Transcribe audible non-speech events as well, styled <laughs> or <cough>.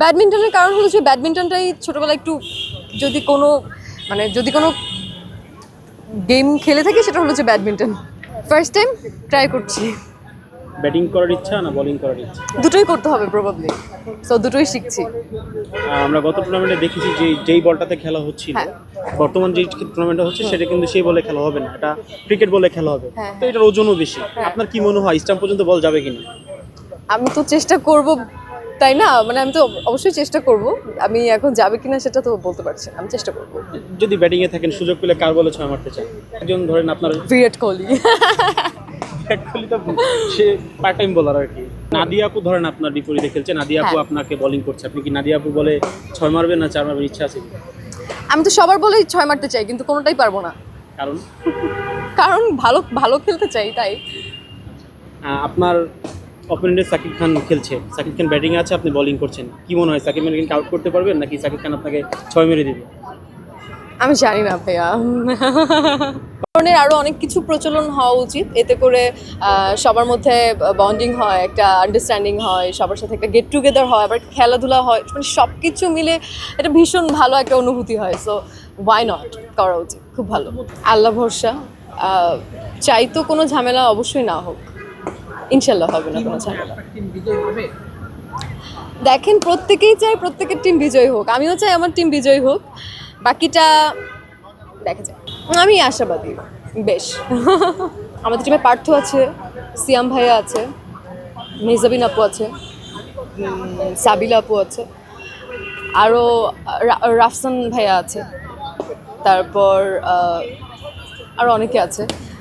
ব্যাডমিন্টনের কারণ হলো যে ব্যাডমিন্টনটাই ছোটবেলায় একটু যদি কোনো মানে যদি কোনো গেম খেলে থাকি সেটা হলো যে ব্যাডমিন্টন। ফার্স্ট টাইম ট্রাই করছি। ব্যাটিং করার ইচ্ছা না বোলিং করার ইচ্ছা? দুটোই করতে হবে প্রবাবলি সো দুটোই শিখছি। আমরা গত টুর্নামেন্টে দেখেছি যে যেই বলটাতে খেলা হচ্ছিল হ্যাঁ। বর্তমান যে টুর্নামেন্টটা হচ্ছে সেটা কিন্তু সেই বলে খেলা হবে না। এটা ক্রিকেট বলে খেলা হবে। হ্যাঁ, তো এটার ওজনও বেশি। আপনার কি মনে হয় স্টাম্প পর্যন্ত বল যাবে কিনা? আমি তো চেষ্টা করব তাই না? মানে আমি তো অবশ্যই চেষ্টা করব। আমি এখন যাবে কিনা সেটা তো বলতে পারছি না। আমি চেষ্টা করব। যদি ব্যাটিং এ থাকেন সুযোগ পেলে কার বলে ছয় মারতে চান? একজন ধরেন আপনার বিরাট কোহলি। বিরাট কোহলি তো সে পার্ট টাইম বলার আর কি। নাদিয়া আপু ধরেন আপনার বিপরীতে খেলছে। নাদিয়া আপু হ্যাঁ। আপনাকে বোলিং করছে। আপনি কি নাদিয়া আপু বলে ছয় মারবেন না চার মারবেন? ইচ্ছা আছে আমি তো সবার বলেই ছয় মারতে চাই কিন্তু কোনোটাই পারব না। কারণ? কারণ ভালো ভালো খেলতে চাই তাই। আপনার অপোনেন্টে সাকিব খান খেলছে। সাকিব খান ব্যাটিং আছে, আপনি বোলিং করছেন। কি মনে হয়, সাকিব খানকে আউট করতে পারবেন, নাকি সাকিব খান আপনাকে ছয় মেরে দিবে? আমি জানি না, ভাইয়া। ধরনের আরও অনেক কিছু প্রচলন হওয়া উচিত। এতে করে সবার মধ্যে বন্ডিং হয়, একটা আন্ডারস্ট্যান্ডিং হয়, সবার সাথে একটা গেট টুগেদার হয়, আবার খেলাধুলা হয় মানে সব কিছু মিলে এটা ভীষণ ভালো একটা অনুভূতি হয়। সো ওয়াই নট করা উচিত, খুব ভালো। আল্লাহ ভরসা। চাই তো কোনো ঝামেলা অবশ্যই না হোক। ইনশাল্লাহ হবে না কোনো ঝামেলা। দেখেন প্রত্যেকেই চায় প্রত্যেকের টিম বিজয়ী হোক। আমিও চাই আমার টিম বিজয়ী হোক। বাকিটা দেখা যায় আমি আশাবাদী বেশ। <laughs> আমাদের টিমে পার্থ আছে সিয়াম ভাইয়া আছে মেজাবিন আপু আছে সাবিলা আপু আছে আরও রাফসান ভাইয়া আছে তারপর আরও অনেকে আছে।